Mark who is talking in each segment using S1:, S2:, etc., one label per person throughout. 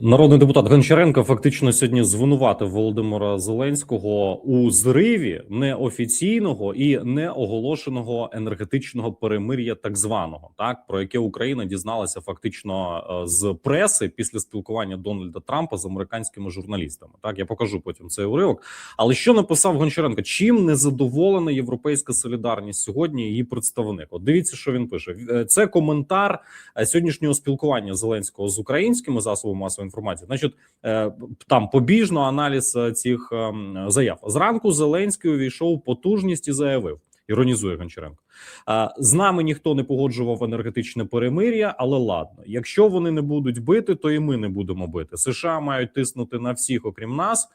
S1: Народний депутат Гончаренко фактично сьогодні звинуватив Володимира Зеленського у зриві неофіційного і неоголошеного енергетичного перемир'я, так званого, так про яке Україна дізналася фактично е, з преси після спілкування Дональда Трампа з американськими журналістами. Так я покажу потім цей уривок. Але що написав Гончаренко? Чим не задоволена європейська солідарність сьогодні? Її представник? От дивіться, що він пише. Е, Це коментар е, сьогоднішнього спілкування Зеленського з українськими засобами масової інформації. Значить, е, там побіжно аналіз е, цих ем, заяв. Зранку Зеленський увійшов потужність і заявив. Іронізує Гончаренко. Е, З нами ніхто не погоджував енергетичне перемир'я, але ладно, якщо вони не будуть бити, то і ми не будемо бити. США мають тиснути на всіх, окрім нас.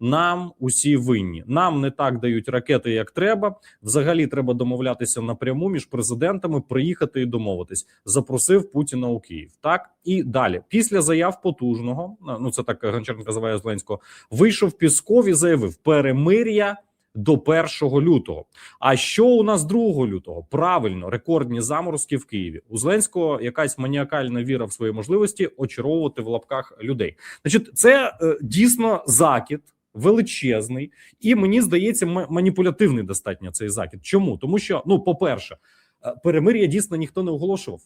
S1: Нам усі винні. Нам не так дають ракети, як треба. Взагалі треба домовлятися напряму між президентами, приїхати і домовитись. Запросив Путіна у Київ. Так і далі. Після заяв потужного, ну це так Гончаренко називає Зеленського. Вийшов Пісков і заявив перемир'я до 1 лютого. А що у нас 2 лютого? Правильно, рекордні заморозки в Києві. У Зеленського якась маніакальна віра в свої можливості очаровувати в лапках людей. Значить, це е, дійсно закид. Величезний, і мені здається, маніпулятивний достатньо цей закид. Чому? Тому що, ну, по-перше, е, перемир'я дійсно ніхто не оголошував.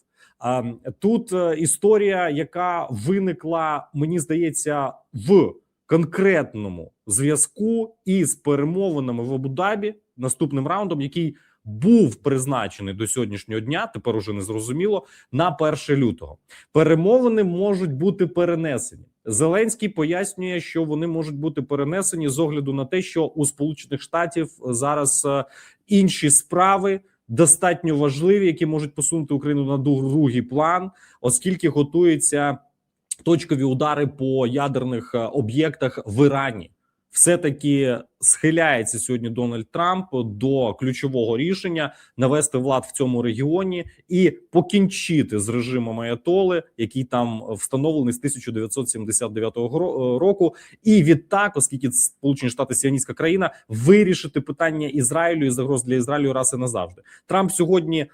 S1: Тут е, історія, яка виникла, мені здається, в конкретному зв'язку із перемовинами в Абу-Дабі наступним раундом, який був призначений до сьогоднішнього дня. Тепер уже не зрозуміло на 1 лютого. Перемовини можуть бути перенесені. Зеленський пояснює, що вони можуть бути перенесені з огляду на те, що у Сполучених Штатів зараз е, інші справи достатньо важливі, які можуть посунути Україну на другий план, оскільки готуються точкові удари по ядерних е, об'єктах в Ірані. Все таки схиляється сьогодні Дональд Трамп до ключового рішення навести влад в цьому регіоні і покінчити з режимом Аятоли, який там встановлений з 1979 гро- року. І відтак, оскільки Сполучені Штати сіоністська країна, вирішити питання Ізраїлю і загроз для Ізраїлю раз і назавжди. Трамп сьогодні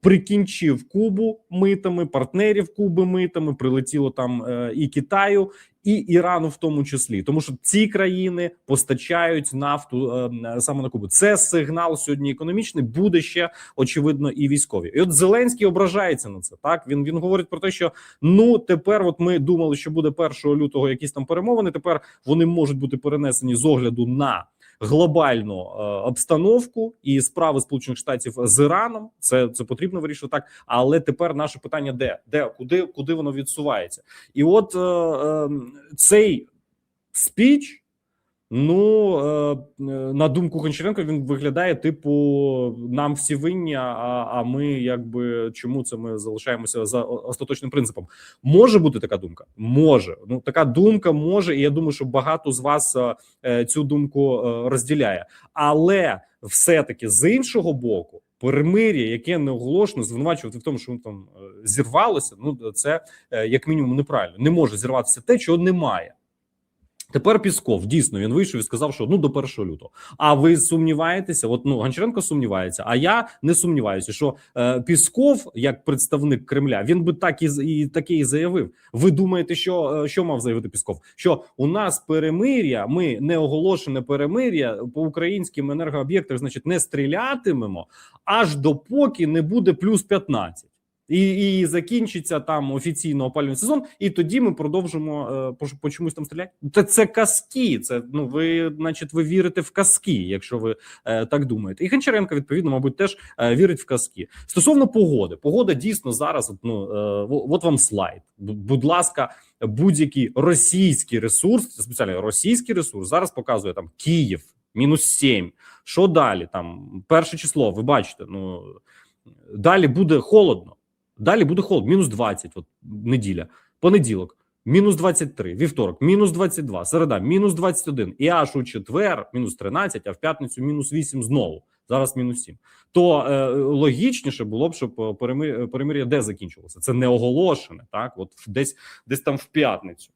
S1: прикінчив Кубу митами, партнерів Куби митами. Прилетіло там е, і Китаю, і Ірану, в тому числі, тому що ці країни постачають нафту е, саме на Кубу. Це сигнал сьогодні економічний, буде ще очевидно і військові. І от Зеленський ображається на це. Так він він говорить про те, що ну тепер, от ми думали, що буде 1 лютого якісь там перемовини. Тепер вони можуть бути перенесені з огляду на глобальну е, обстановку і справи Сполучених Штатів з Іраном. Це це потрібно вирішити так. Але тепер наше питання: де де куди, куди воно відсувається? І от е, е, цей спіч. Ну е, е, на думку Гончаренка, він виглядає типу: нам всі винні. А, а ми якби чому це ми залишаємося за остаточним принципом? Може бути така думка? Може. Ну така думка може, і я думаю, що багато з вас е, цю думку розділяє, але все-таки з іншого боку. Перемир'я, яке не оголошено, звинувачувати в тому, що воно там зірвалося. Ну це як мінімум неправильно. Не може зірватися те, чого немає. Тепер Пісков дійсно він вийшов і сказав, що ну до 1 лютого. А ви сумніваєтеся? От ну Гончаренко сумнівається, а я не сумніваюся, що е, Пісков, як представник Кремля, він би так і, і таке і заявив. Ви думаєте, що, е, що мав заявити Пісков? Що у нас перемир'я, ми не оголошене перемир'я по українським енергооб'єктах, значить, не стрілятимемо аж допоки не буде плюс 15. І, і закінчиться там офіційно опалювальний сезон, і тоді ми продовжимо е, по, чомусь там стріляти. Та це казки. Це ну ви, значить, ви вірите в казки, якщо ви е, так думаєте. І Гончаренко, відповідно, мабуть, теж е, вірить в казки. Стосовно погоди, погода дійсно зараз. Ну е, от вам слайд. Будь ласка, будь-який російський ресурс, спеціально російський ресурс, зараз показує там Київ, мінус 7. Що далі? Там перше число. Ви бачите, ну далі буде холодно. Далі буде холод, мінус 20, от неділя, понеділок, мінус 23, вівторок, мінус 22, середа, мінус 21, і аж у четвер, мінус 13, а в п'ятницю мінус 8 знову. Зараз мінус 7. То е, логічніше було б, щоб е, перемир'я де закінчилося. Це не оголошене, так? От десь, десь там в п'ятницю.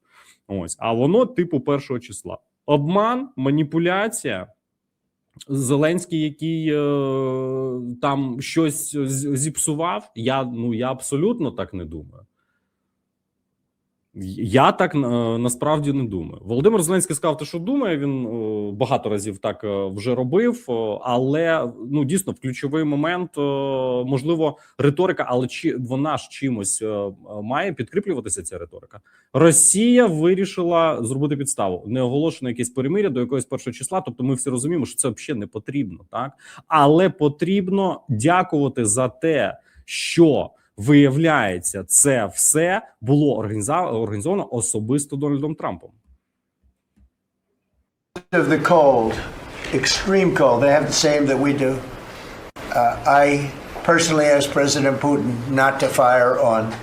S1: Ось, а воно типу першого числа. Обман, маніпуляція. Зеленський, який е, там щось зіпсував, я ну я абсолютно так не думаю. Я так е, насправді не думаю. Володимир Зеленський сказав, те, що думає. Він е, багато разів так е, вже робив, але ну дійсно в ключовий момент можливо риторика, але чи вона ж чимось має підкріплюватися ця риторика? Росія вирішила зробити підставу не оголошено якесь перемиря до якогось першого числа. Тобто, ми всі розуміємо, що це взагалі не потрібно, так але потрібно дякувати за те, що виявляється, це все було організа- організовано особисто Дональдом Трампом.
S2: of the cold, extreme cold, they have the same that we do. Uh, I personally asked President Putin not to fire on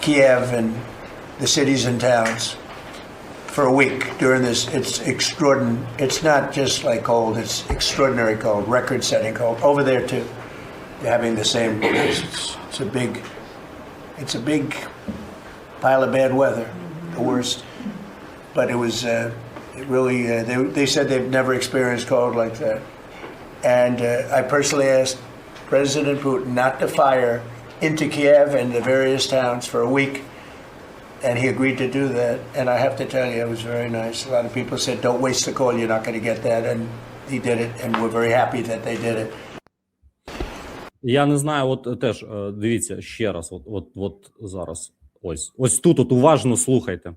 S2: Kiev and the cities and towns for a week during this. It's extraordinary. It's not just like cold; it's extraordinary cold, record-setting cold. Over there too, they're having the same. It's, it's a big. It's a big pile of bad weather, the worst but it was uh, it really uh, they, they said they've never experienced cold like that and uh, i personally asked president putin not to fire into kiev and the various towns for a week and he agreed to do that and i have to tell you it was very nice a lot of people said don't waste the call. you're not going to get that and he did it and we're very happy that they did it
S1: Я не знаю, от теж е, дивіться ще раз. От, от, от зараз. Ось ось тут. От уважно слухайте.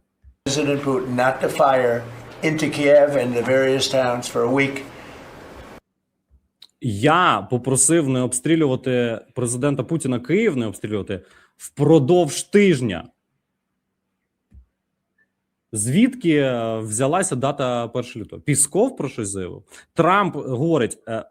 S2: president putin not to fire into kiev and the various towns for a week
S1: Я попросив не обстрілювати президента Путіна Київ, не обстрілювати впродовж тижня. Звідки е, взялася дата 1 лютого? Пісков про щось заявив. Трамп говорить: е,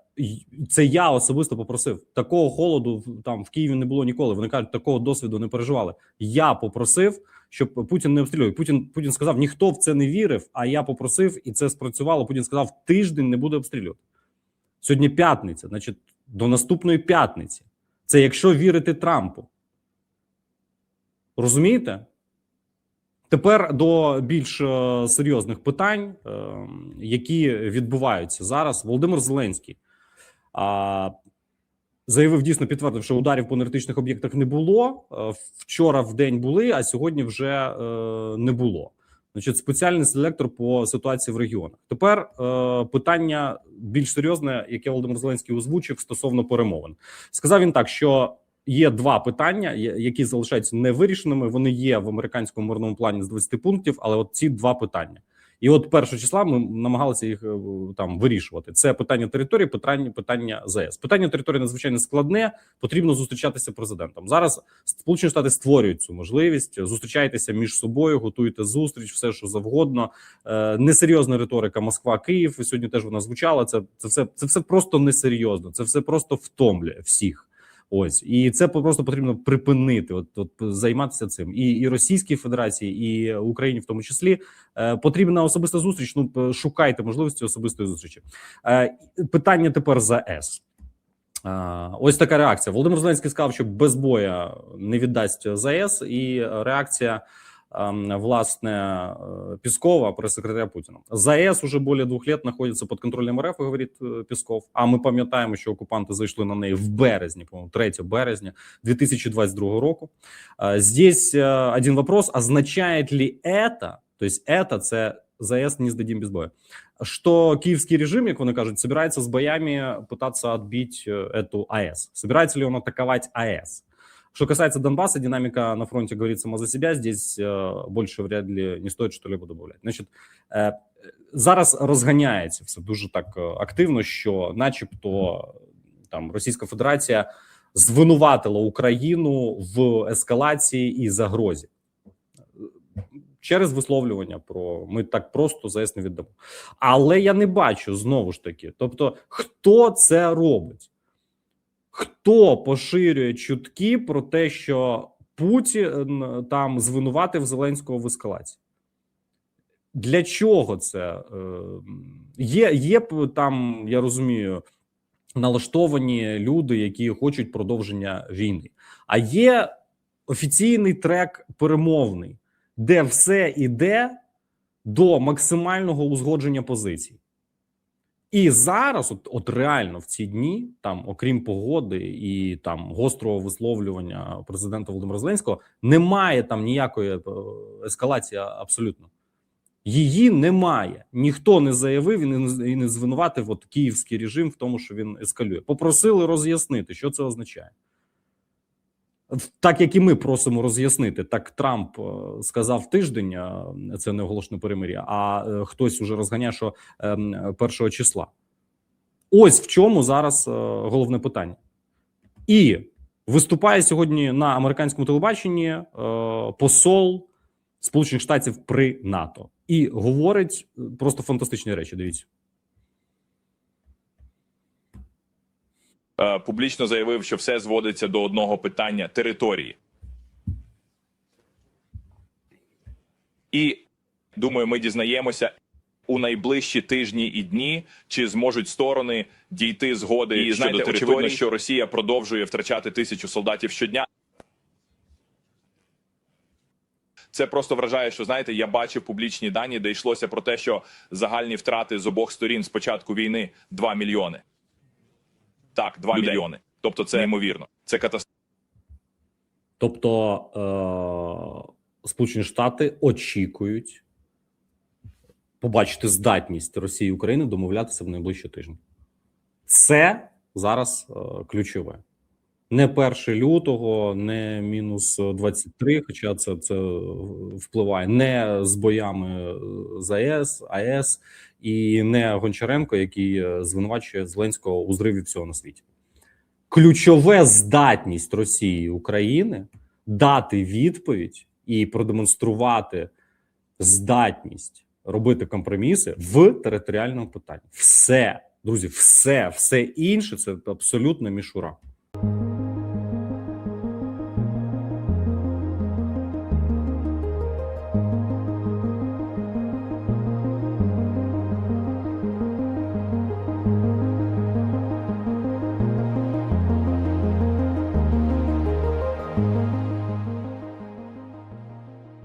S1: це я особисто попросив. Такого холоду там в Києві не було ніколи. Вони кажуть, такого досвіду не переживали. Я попросив, щоб Путін не обстрілював. Путін Путін сказав: ніхто в це не вірив. А я попросив, і це спрацювало. Путін сказав: тиждень не буде обстрілювати. Сьогодні п'ятниця, значить, до наступної п'ятниці. Це якщо вірити Трампу. Розумієте? Тепер до більш е, серйозних питань, е, які відбуваються зараз. Володимир Зеленський а, заявив дійсно підтвердив, що ударів по енергетичних об'єктах не було. Е, Вчора в день були, а сьогодні вже е, не було. Значить, спеціальний селектор по ситуації в регіонах. Тепер е, питання більш серйозне, яке Володимир Зеленський озвучив стосовно перемовин. Сказав він так, що є два питання, які залишаються невирішеними. Вони є в американському мирному плані з 20 пунктів, але от ці два питання. І от першого числа ми намагалися їх е, там вирішувати. Це питання території, питання питання ЗС. Питання території надзвичайно складне. Потрібно зустрічатися президентом. Зараз Сполучені Штати створюють цю можливість. Зустрічайтеся між собою, готуйте зустріч, все що завгодно. Е, несерйозна риторика Москва, Київ. Сьогодні теж вона звучала. Це це все це все просто несерйозно. Це все просто втомлює всіх. Ось і це просто потрібно припинити. От, от займатися цим і, і Російській Федерації, і Україні, в тому числі, е, потрібна особиста зустріч. Ну шукайте можливості особистої зустрічі. Е, питання тепер за С. Е, ось така реакція. Володимир Зеленський сказав, що без боя не віддасть ЗАЕС, і реакція ем, власне е, Пескова, пресс-секретаря Путина. ЗАЕС уже более двух лет находится под контролем РФ, говорит е, Песков. А ми пам'ятаємо, що окупанти зайшли на неї в березні, по-моєму, 3 березня 2022 року. Е, Здесь е, один вопрос: означает ли это, то есть это це ЗАЕС не сдадим без боя, что киевский режим, як вони кажуть, собирается с боями пытаться отбить э, эту АЭС. Собирается ли он атаковать АЭС? Что касается Донбасса, динамика на фронте говорит сама за себя. Здесь э, больше вряд ли не стоит что-либо добавлять. Значить, е, зараз розганяється все дуже так е, активно, що, начебто, там Російська Федерація звинуватила Україну в ескалації і загрозі через висловлювання про ми так просто ЗАЕС не віддамо. Але я не бачу знову ж таки. Тобто, хто це робить? Хто поширює чутки про те, що Путін там звинуватив Зеленського в ескалації? Для чого це Е, є? Є там, я розумію, налаштовані люди, які хочуть продовження війни. А є офіційний трек перемовний, де все іде до максимального узгодження позицій. І зараз, от, от реально в ці дні, там, окрім погоди і там гострого висловлювання президента Володимира Зеленського, немає там ніякої е, ескалації абсолютно. Її немає. Ніхто не заявив і не, звинуватив от київський режим в тому, що він ескалює. Попросили роз'яснити, що це означає. Так як і ми просимо роз'яснити, так Трамп е, сказав тиждень, е, це не оголошене перемир'я, а е, хтось уже розганяє, що ем, першого числа. Ось в чому зараз головне питання. І виступає сьогодні на американському телебаченні посол Сполучених Штатів при НАТО і говорить просто фантастичні речі. Дивіться.
S3: Публічно заявив, що все зводиться до одного питання території. І думаю, ми дізнаємося у найближчі тижні і дні, чи зможуть сторони дійти згоди і,
S4: щодо
S3: знаєте, очевидно, що Росія продовжує втрачати тисячу солдатів щодня. Це просто вражає, що знаєте, я бачив публічні дані, де йшлося про те, що загальні втрати з обох сторін з початку війни 2 мільйони. Так, 2
S4: Людей.
S3: мільйони. Тобто це неймовірно. Це катастрофа.
S1: Тобто е, Сполучені Штати очікують побачити здатність Росії і України домовлятися в найближчі тижні. Це зараз е, ключове. Не 1 лютого, не мінус 23, хоча це, це впливає не з боями з АЕС, АЕС і не Гончаренко, який е, звинувачує Зеленського у зриві всього на світі. Ключове здатність Росії і України дати відповідь і продемонструвати здатність робити компроміси в територіальному питанні. Все, друзі, все, все інше це абсолютно мішура.